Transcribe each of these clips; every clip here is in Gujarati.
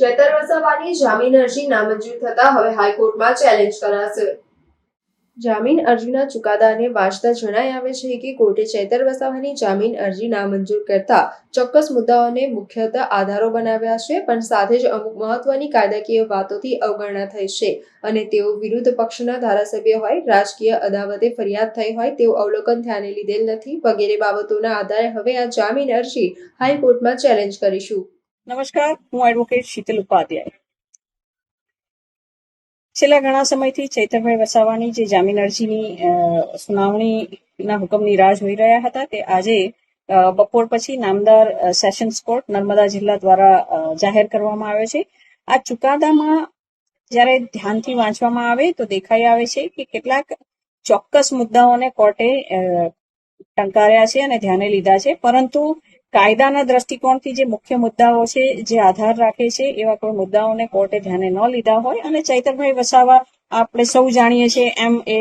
ચેતર વસાવાની જામીન અરજી નામંજૂર થતા હવે હાઈકોર્ટમાં ચેલેન્જ કરાશે. જામીન અરજીના ચુકાદાને વાંચતા જણાઈ આવે છે કે કોર્ટે ચેતર વસાવાની જામીન અરજી નામંજૂર કરતા ચોક્કસ મુદ્દાઓને મુખ્યતઃ આધારો બનાવ્યા છે, પણ સાથે જ અમુક મહત્વની કાયદાકીય વાતોથી અવગણના થઈ છે અને તેઓ વિરુદ્ધ પક્ષના ધારાસભ્ય હોય, રાજકીય અદાવતે ફરિયાદ થઈ હોય તેવું અવલોકન ધ્યાને લીધેલ નથી. વગેરે બાબતોના આધારે હવે આ જામીન અરજી હાઈકોર્ટમાં ચેલેન્જ કરીશું. નમસ્કાર, હું એડવોકેટ શીતલ ઉપાધ્યાય. છેલ્લા ઘણા સમયથી ચૈતરભાઈ વસાવાની જે જામીન અરજીની સુનાવણીના હુકમની રાહ જોઈ રહ્યા હતા તે આજે બપોર પછી નામદાર સેશન્સ કોર્ટ નર્મદા જિલ્લા દ્વારા જાહેર કરવામાં આવ્યો છે. આ ચુકાદામાં જ્યારે ધ્યાનથી વાંચવામાં આવે તો દેખાઈ આવે છે કે કેટલાક ચોક્કસ મુદ્દાઓને કોર્ટે ટંકાર્યા છે અને ધ્યાને લીધા છે. પરંતુ કાયદાના દ્રષ્ટિકોણથી જે મુખ્ય મુદ્દાઓ છે, જે આધાર રાખે છે, એવા કોઈ મુદ્દાઓને કોર્ટે ધ્યાને ન લીધા હોય. અને ચૈતરભાઈ વસાવા, આપણે સૌ જાણીએ છીએ, એમ એ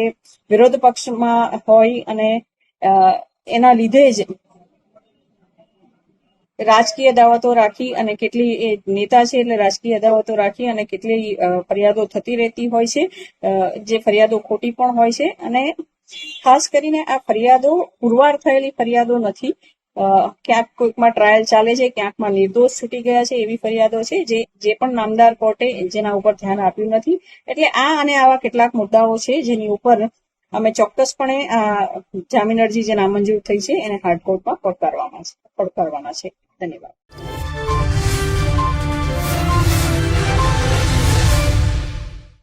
વિરોધ પક્ષમાં હોય અને એના લીધે જ રાજકીય દાવતો રાખી અને કેટલી એ નેતા છે એટલે રાજકીય અદાવતો રાખી અને કેટલી ફરિયાદો થતી રહેતી હોય છે જે ફરિયાદો ખોટી પણ હોય છે. અને ખાસ કરીને આ ફરિયાદો પુરવાર થયેલી ફરિયાદો નથી. ક્યાંક કોઈકમાં ટ્રાયલ ચાલે છે, ક્યાંકમાં નિર્દોષ છૂટી ગયા છે એવી ફરિયાદો છે, જે જે પણ નામદાર કોર્ટે જેના ઉપર ધ્યાન આપ્યું નથી. એટલે આ અને આવા કેટલાક મુદ્દાઓ છે જેની ઉપર અમે ચોક્કસપણે આ જામીન અરજી જે નામંજૂર થઈ છે એને હાર્ડ કોર્ટમાં પડકારવાના છે. ધન્યવાદ.